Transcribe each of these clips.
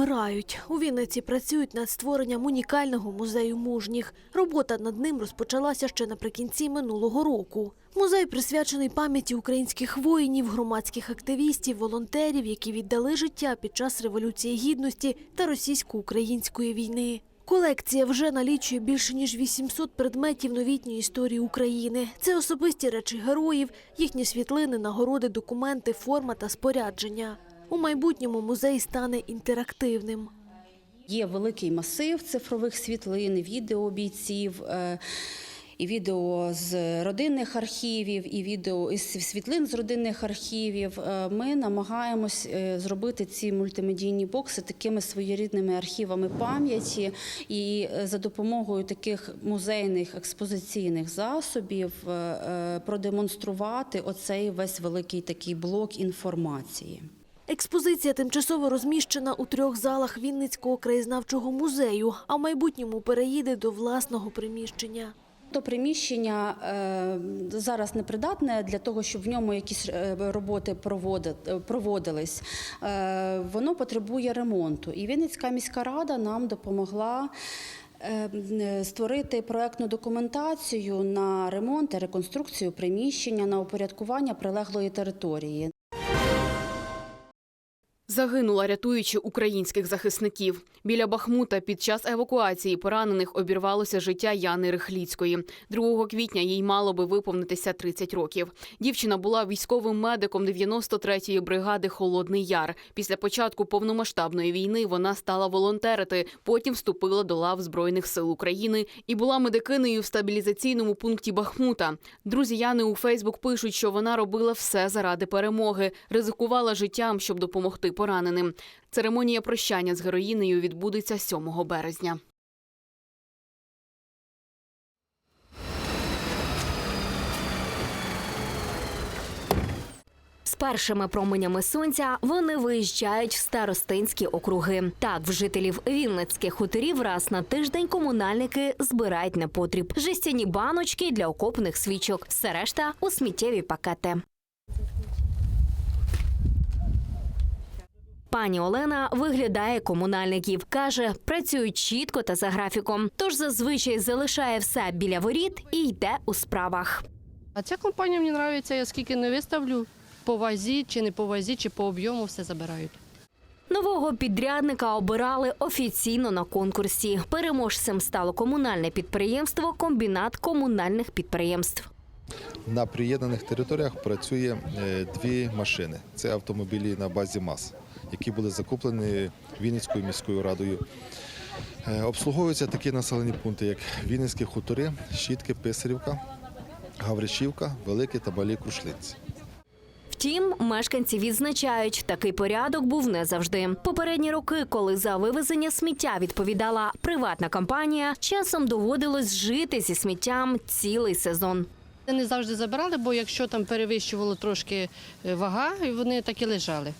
вмирають. У Вінниці працюють над створенням унікального музею мужніх. Робота над ним розпочалася ще наприкінці минулого року. Музей присвячений пам'яті українських воїнів, громадських активістів, волонтерів, які віддали життя під час Революції Гідності та російсько-української війни. Колекція вже налічує більше ніж 800 предметів новітньої історії України. Це особисті речі героїв, їхні світлини, нагороди, документи, форма та спорядження. У майбутньому музей стане інтерактивним. Є великий масив цифрових світлин, відео бійців. е, І відео з родинних архівів, і відео із світлин з родинних архівів. Е, Ми намагаємось е, зробити ці мультимедійні бокси такими своєрідними архівами пам'яті, і за допомогою таких музейних експозиційних засобів продемонструвати оцей весь великий такий блок інформації. Експозиція тимчасово розміщена у трьох залах Вінницького краєзнавчого музею, а в майбутньому переїде до власного приміщення. То приміщення е, зараз непридатне для того, щоб в ньому якісь е, роботи проводились. Е, воно потребує ремонту. І Вінницька міська рада нам допомогла. Створити проектну документацію на ремонт і реконструкцію приміщення на упорядкування прилеглої території. Загинула, рятуючи українських захисників. Біля Бахмута під час евакуації поранених обірвалося життя Яни Рихліцької. 2 квітня їй мало би виповнитися 30 років. Дівчина була військовим медиком 93-ї бригади Холодний Яр. Після початку повномасштабної війни вона стала волонтерити. Потім вступила до лав Збройних сил України і була медикинею в стабілізаційному пункті Бахмута. Друзі Яни у Фейсбук пишуть, що вона робила все заради перемоги, ризикувала життям, щоб допомогти пораненим. Церемонія прощання з героїнею відбудеться 7 березня. З першими променями сонця вони виїжджають в старостинські округи. Так, в жителів Вінницьких хуторів раз на тиждень комунальники збирають непотріб. Жестяні баночки для окопних свічок, все решта у сміттєві пакети. Пані Олена виглядає комунальників. Каже, працюють чітко та за графіком. Тож зазвичай залишає все біля воріт і йде у справах. А ця компанія мені подобається, я скільки не виставлю по вазі, чи не по вазі, чи по об'єму, все забирають. Нового підрядника обирали офіційно на конкурсі. Переможцем стало комунальне підприємство Комбінат комунальних підприємств. На приєднаних територіях працює е, дві машини. Це автомобілі на базі МАЗ, які були закуплені Вінницькою міською радою. Е, Обслуговуються такі населені пункти, як Вінницькі хутори, Щітки, Писарівка, Гавришівка, Великі та Малі Крушлинці. Втім, мешканці відзначають, такий порядок був не завжди. Попередні роки, коли за вивезення сміття відповідала приватна компанія, часом доводилось жити зі сміттям цілий сезон. Не завжди забирали, бо якщо там перевищувало трошки е, вага, і вони так і лежали.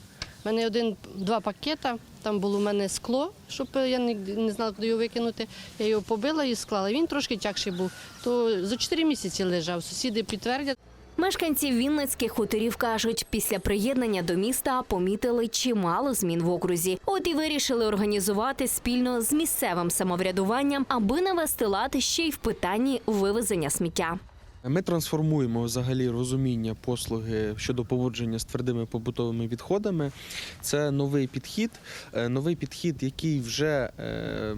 У мене один-два пакета, там було в мене скло, щоб я не, знала, куди його викинути. Я його побила і склала. Він трошки тягший був. То за 4 місяці лежав. Сусіди підтвердять. Мешканці Вінницьких хуторів кажуть, після приєднання до міста помітили чимало змін в окрузі. От і вирішили організувати спільно з місцевим самоврядуванням, аби навести лад ще й в питанні вивезення сміття. Ми трансформуємо взагалі розуміння послуги щодо поводження з твердими побутовими відходами. Це новий підхід, е, новий підхід, який вже е,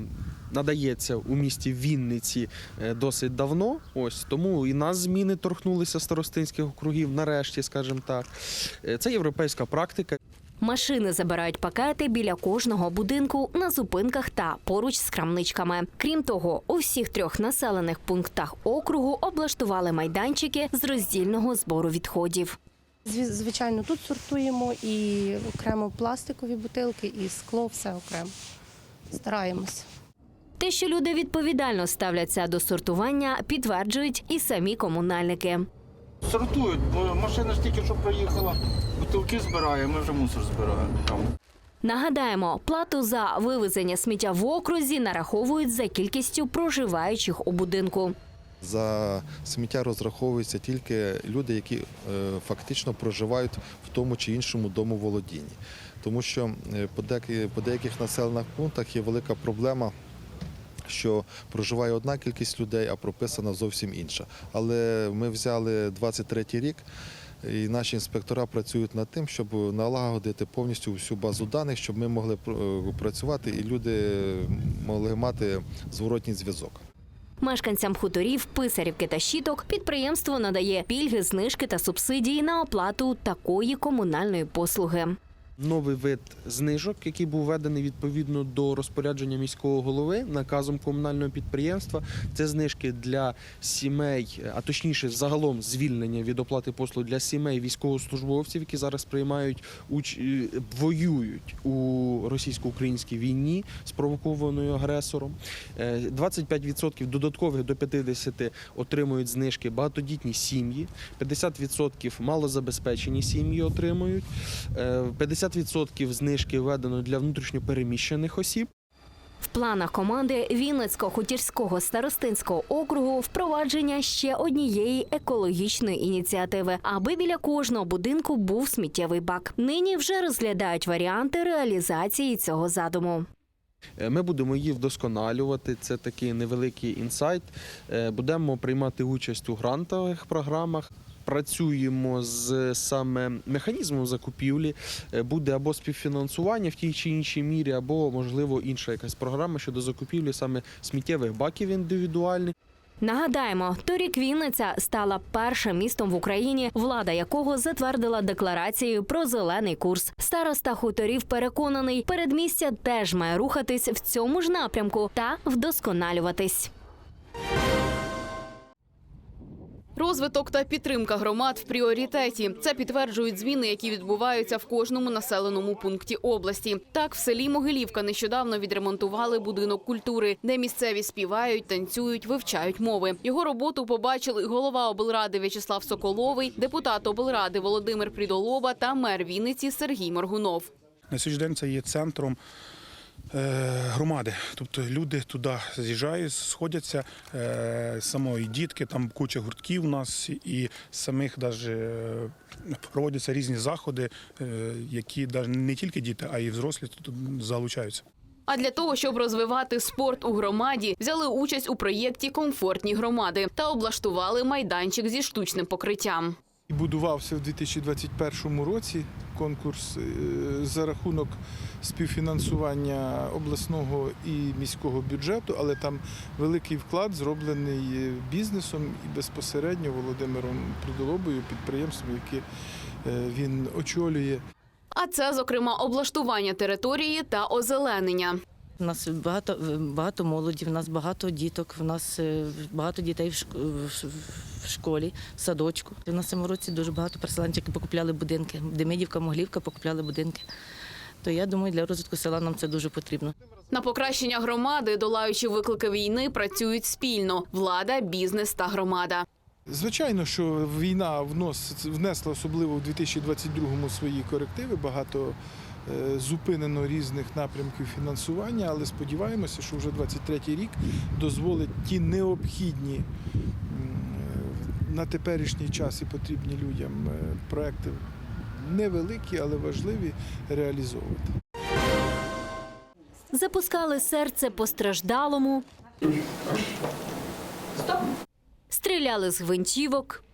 надається у місті Вінниці е, досить давно. Ось тому і нас зміни торкнулися старостинських округів. Нарешті, скажімо так, це європейська практика. Машини забирають пакети біля кожного будинку на зупинках та поруч з крамничками. Крім того, у всіх трьох населених пунктах округу облаштували майданчики з роздільного збору відходів. Звичайно, тут сортуємо і окремо пластикові бутилки, і скло, все окремо. Стараємось. Те, що люди відповідально ставляться до сортування, підтверджують і самі комунальники. Сортують, бо машина ж тільки що приїхала, бутилки збирає, ми вже мусор збираємо. Там. Нагадаємо, плату за вивезення сміття в окрузі нараховують за кількістю проживаючих у будинку. За сміття розраховуються тільки люди, які е, фактично проживають в тому чи іншому домоволодінні. Тому що е, по деякі- по деяких населених пунктах є велика проблема. Що проживає одна кількість людей, а прописана зовсім інша. Але ми взяли 23 рік, і наші інспектора працюють над тим, щоб налагодити повністю всю базу даних, щоб ми могли пр- працювати і люди могли мати зворотній зв'язок. Мешканцям хуторів, писарівки та щіток підприємство надає пільги, знижки та субсидії на оплату такої комунальної послуги. Новий вид знижок, який був введений відповідно до розпорядження міського голови наказом комунального підприємства. Це знижки для сімей, а точніше, загалом звільнення від оплати послуг для сімей військовослужбовців, які зараз приймають уч... е, воюють у російсько-українській війні, спровокованою агресором. Е, 25% додаткових до 50% отримують знижки багатодітні сім'ї, 50% малозабезпечені сім'ї отримують. Е, 50% знижки введено для внутрішньопереміщених осіб. В планах команди Вінницько-Хутірського старостинського округу впровадження ще однієї екологічної ініціативи, аби біля кожного будинку був сміттєвий бак. Нині вже розглядають варіанти реалізації цього задуму. Е, Ми будемо її вдосконалювати. Це такий невеликий інсайт. Е, Будемо приймати участь у грантових програмах. Працюємо з саме механізмом закупівлі. Е, Буде або співфінансування в тій чи іншій мірі, або можливо інша якась програма щодо закупівлі саме сміттєвих баків індивідуальних. Нагадаємо, торік Вінниця стала першим містом в Україні, влада якого затвердила декларацію про зелений курс. Староста хуторів переконаний, передмістя теж має рухатись в цьому ж напрямку та вдосконалюватись. Розвиток та підтримка громад в пріоритеті. Це підтверджують зміни, які відбуваються в кожному населеному пункті області. Так, в селі Могилівка нещодавно відремонтували будинок культури, де місцеві співають, танцюють, вивчають мови. Його роботу побачили голова облради В'ячеслав Соколовий, депутат облради Володимир Прідолоба та мер Вінниці Сергій Моргунов. На сьогоднішній день це є центром громади. Тобто люди туди з'їжджають, сходяться, е, самої дітки, там куча гуртків у нас і самих даже проводяться різні заходи, е, які даже не тільки діти, а й взрослі тут залучаються. А для того, щоб розвивати спорт у громаді, взяли участь у проєкті Комфортні громади та облаштували майданчик зі штучним покриттям. Будувався в 2021 році конкурс е, за рахунок співфінансування обласного і міського бюджету, але там великий вклад зроблений е, бізнесом і безпосередньо Володимиром Придолобою, підприємством, яке е, він очолює. А це, зокрема, облаштування території та озеленення. У нас багато, багато молоді, в нас багато діток, в нас е, багато дітей в шк- в школі, в садочку. У нас цьому році дуже багато переселенців, покупляли будинки. Демидівка, Моглівка покупляли будинки. То я думаю, для розвитку села нам це дуже потрібно. На покращення громади, долаючи виклики війни, працюють спільно влада, бізнес та громада. Звичайно, що війна внос, внесла особливо в 2022-му свої корективи. Багато е, зупинено різних напрямків фінансування, але сподіваємося, що вже 23-й рік дозволить ті необхідні е, на теперішній час і потрібні людям е, проекти невеликі, але важливі реалізовувати. Запускали серце постраждалому. Стріляли з гвинтівок.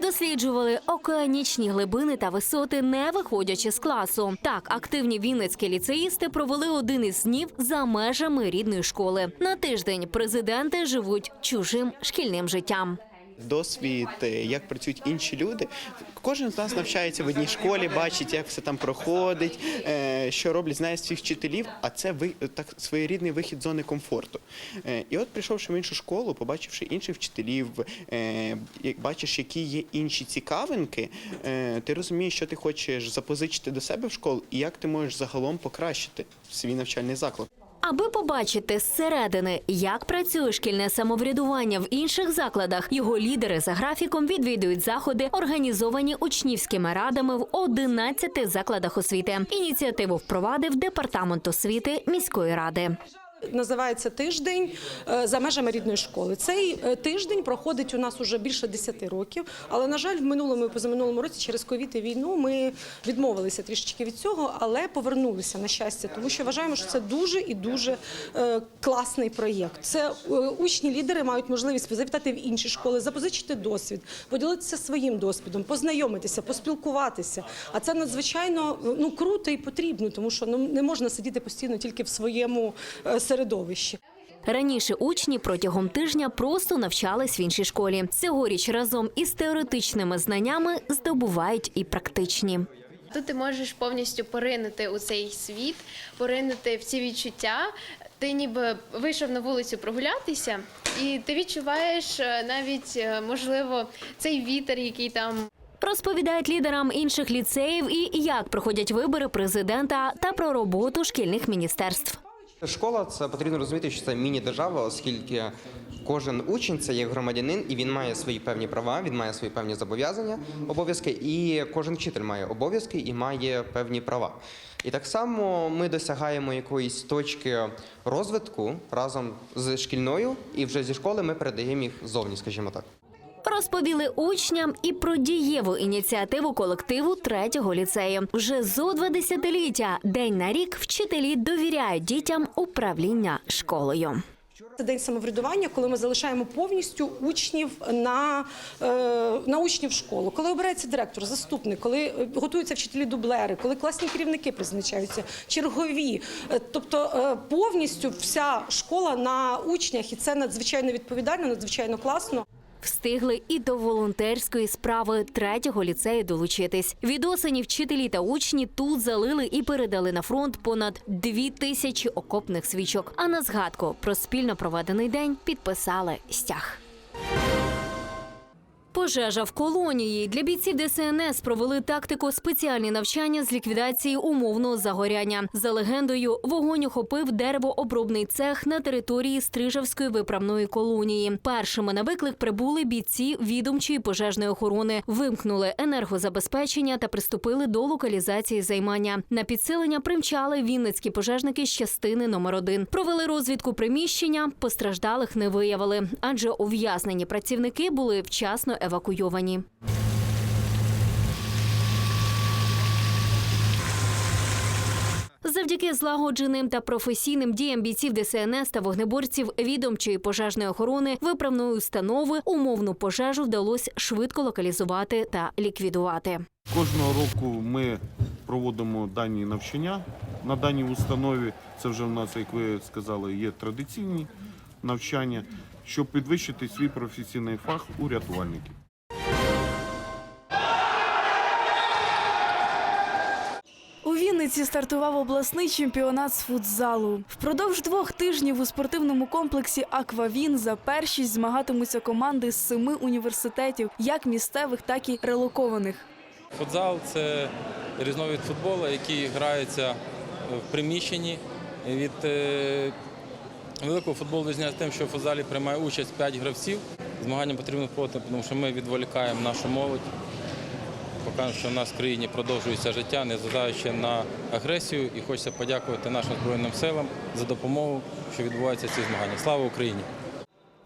Досліджували океанічні глибини та висоти, не виходячи з класу. Так, активні вінницькі ліцеїсти провели один із днів за межами рідної школи. На тиждень президенти живуть чужим шкільним життям. Досвід, е, як працюють інші люди. Кожен з нас навчається в одній школі, бачить, як все там проходить, е, що роблять, знає своїх вчителів, а це так своєрідний вихід зони комфорту. Е, І от прийшовши в іншу школу, побачивши інших вчителів, бачиш, які є інші цікавинки, ти розумієш, що ти хочеш запозичити до себе в школу і як ти можеш загалом покращити свій навчальний заклад. Аби побачити зсередини, як працює шкільне самоврядування в інших закладах, його лідери за графіком відвідують заходи, організовані учнівськими радами в 11 закладах освіти. Ініціативу впровадив департамент освіти міської ради. Називається тиждень е, за межами рідної школи. Цей е, тиждень проходить у нас уже більше 10 років. Але на жаль, в минулому і позаминулому році через ковід і війну ми відмовилися трішечки від цього, але повернулися на щастя, тому що вважаємо, що це дуже і дуже е, класний проєкт. Це учні лідери мають можливість завітати в інші школи, запозичити досвід, поділитися своїм досвідом, познайомитися, поспілкуватися. А це надзвичайно ну круто і потрібно, тому що ну не можна сидіти постійно тільки в своєму середовищі. Раніше учні протягом тижня просто навчались в іншій школі. Цьогоріч разом із теоретичними знаннями здобувають і практичні. Тут ти можеш повністю поринути у цей світ, поринути в ці відчуття. Ти ніби вийшов на вулицю прогулятися, і ти відчуваєш е, навіть е, можливо цей вітер, який там Розповідають лідерам інших ліцеїв і як проходять вибори президента та про роботу шкільних міністерств. Школа це потрібно розуміти, що це міні-держава, оскільки кожен учень це є громадянин, і він має свої певні права, він має свої певні зобов'язання, обов'язки, і кожен вчитель має обов'язки і має певні права. І так само ми досягаємо якоїсь точки розвитку разом з шкільною, і вже зі школи ми передаємо їх зовні, скажімо так. Розповіли учням і про дієву ініціативу колективу третього ліцею. Вже зо два десятиліття, день на рік, вчителі довіряють дітям управління школою. Це день самоврядування, коли ми залишаємо повністю учнів на, е, на учнів школу. Коли обирається директор, заступник, коли готуються вчителі дублери, коли класні керівники призначаються, чергові. Е, Тобто е, повністю вся школа на учнях, і це надзвичайно відповідально, надзвичайно класно. Встигли і до волонтерської справи третього ліцею долучитись. Від осені вчителі та учні тут залили і передали на фронт понад дві тисячі окопних свічок. А на згадку про спільно проведений день підписали стяг. Пожежа в колонії для бійців ДСНС провели тактику спеціальні навчання з ліквідації умовного загоряння. За легендою, вогонь охопив деревообробний цех на території Стрижавської виправної колонії. Першими на виклик прибули бійці відомчої пожежної охорони, вимкнули енергозабезпечення та приступили до локалізації займання. На підсилення примчали вінницькі пожежники з частини номер 1 Провели розвідку приміщення, постраждалих не виявили, адже ув'язнені працівники були вчасно евакуйовані. Завдяки злагодженим та професійним діям бійців ДСНС та вогнеборців відомчої пожежної охорони виправної установи умовну пожежу вдалося швидко локалізувати та ліквідувати. Кожного року ми проводимо дані навчання на даній установі. Це вже в нас, як ви сказали, є традиційні навчання, щоб підвищити свій професійний фах у рятувальників. Вінниці стартував обласний чемпіонат з футзалу. Впродовж двох тижнів у спортивному комплексі Аквавін за першість змагатимуться команди з семи університетів, як місцевих, так і релокованих. Футзал це різновид футболу, який грається в приміщенні. Від е, великого футболу відрізняється тим, що в футзалі приймає участь 5 гравців. Змагання потрібно проводити, тому що ми відволікаємо нашу молодь. Показуємо, що в нас в країні продовжується життя, незважаючи на агресію. І хочеться подякувати нашим Збройним силам за допомогу, що відбуваються ці змагання. Слава Україні!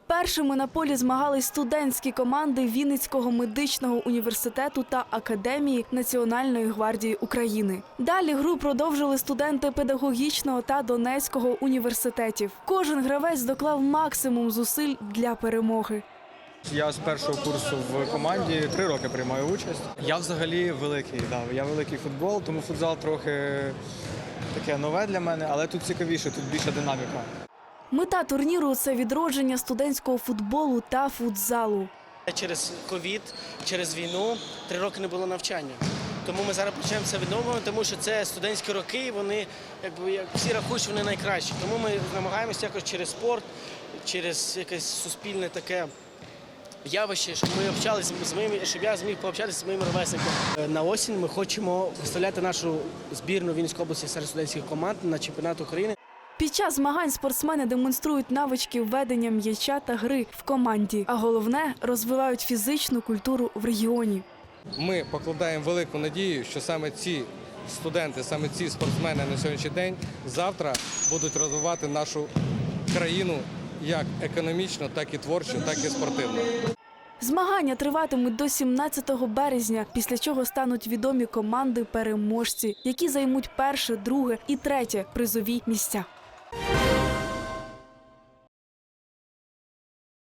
Першими на полі змагались студентські команди Вінницького медичного університету та Академії Національної гвардії України. Далі гру продовжили студенти педагогічного та Донецького університетів. Кожен гравець доклав максимум зусиль для перемоги. Я з першого курсу в команді три роки приймаю участь. Я взагалі великий, да, я великий футбол, тому футзал трохи таке нове для мене, але тут цікавіше, тут більша динаміка. Мета турніру це відродження студентського футболу та футзалу. Через ковід, через війну три роки не було навчання. Тому ми зараз почнемо це відновлювати, тому що це студентські роки, і вони якби як всі рахують, що вони найкращі. Тому ми намагаємося якось через спорт, через якесь суспільне таке явище, щоб ми общалися з моїми, щоб я зміг пообщатися з моїм ровесником. Е, На осінь ми хочемо представляти нашу збірну Вінницької області серед студентських команд на чемпіонат України. Під час змагань спортсмени демонструють навички ведення м'яча та гри в команді, а головне розвивають фізичну культуру в регіоні. Ми покладаємо велику надію, що саме ці студенти, саме ці спортсмени на сьогоднішній день, завтра будуть розвивати нашу країну як економічно, так і творчо, так і спортивно. Змагання триватимуть до 17 березня, після чого стануть відомі команди переможці, які займуть перше, друге і третє призові місця.